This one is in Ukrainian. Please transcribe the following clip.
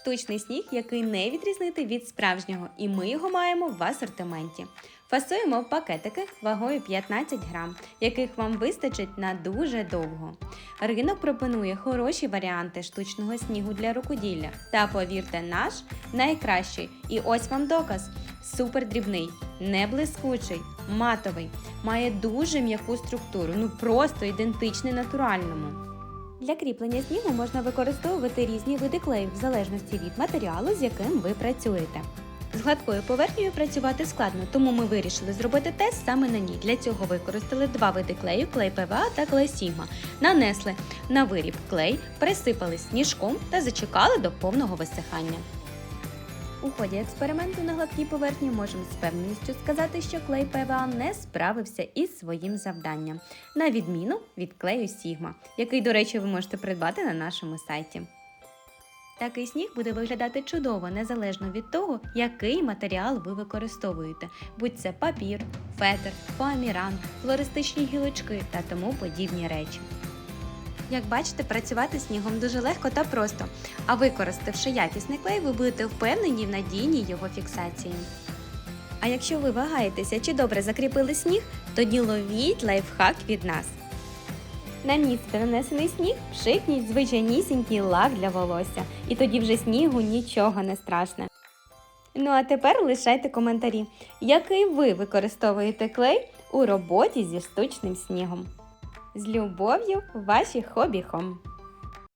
Штучний сніг, який не відрізнити від справжнього, і ми його маємо в асортименті. Фасуємо в пакетики вагою 15 грам, яких вам вистачить на дуже довго. Ринок пропонує хороші варіанти штучного снігу для рукоділля. Та повірте, наш найкращий. І ось вам доказ: супер дрібний, не блискучий, матовий, має дуже м'яку структуру, ну просто ідентичний натуральному. Для кріплення снігу можна використовувати різні види клею в залежності від матеріалу, з яким ви працюєте. З гладкою поверхнею працювати складно, тому ми вирішили зробити тест саме на ній. Для цього використали два види клею клей ПВА та клей Сігма. Нанесли на виріб клей, присипали сніжком та зачекали до повного висихання. У ході експерименту на гладкій поверхні можемо з певністю сказати, що клей ПВА не справився із своїм завданням, на відміну від клею Сігма, який, до речі, ви можете придбати на нашому сайті. Такий сніг буде виглядати чудово, незалежно від того, який матеріал ви використовуєте, будь це папір, фетр, фоаміран, флористичні гілочки та тому подібні речі. Як бачите, працювати снігом дуже легко та просто, а використавши якісний клей, ви будете впевнені в надійній його фіксації. А якщо ви вагаєтеся, чи добре закріпили сніг, тоді ловіть лайфхак від нас. На місце нанесений сніг пшикніть звичайнісінький лак для волосся, і тоді вже снігу нічого не страшне. Ну а тепер лишайте коментарі, який ви використовуєте клей у роботі зі штучним снігом. З любов'ю, ваші хобі хом!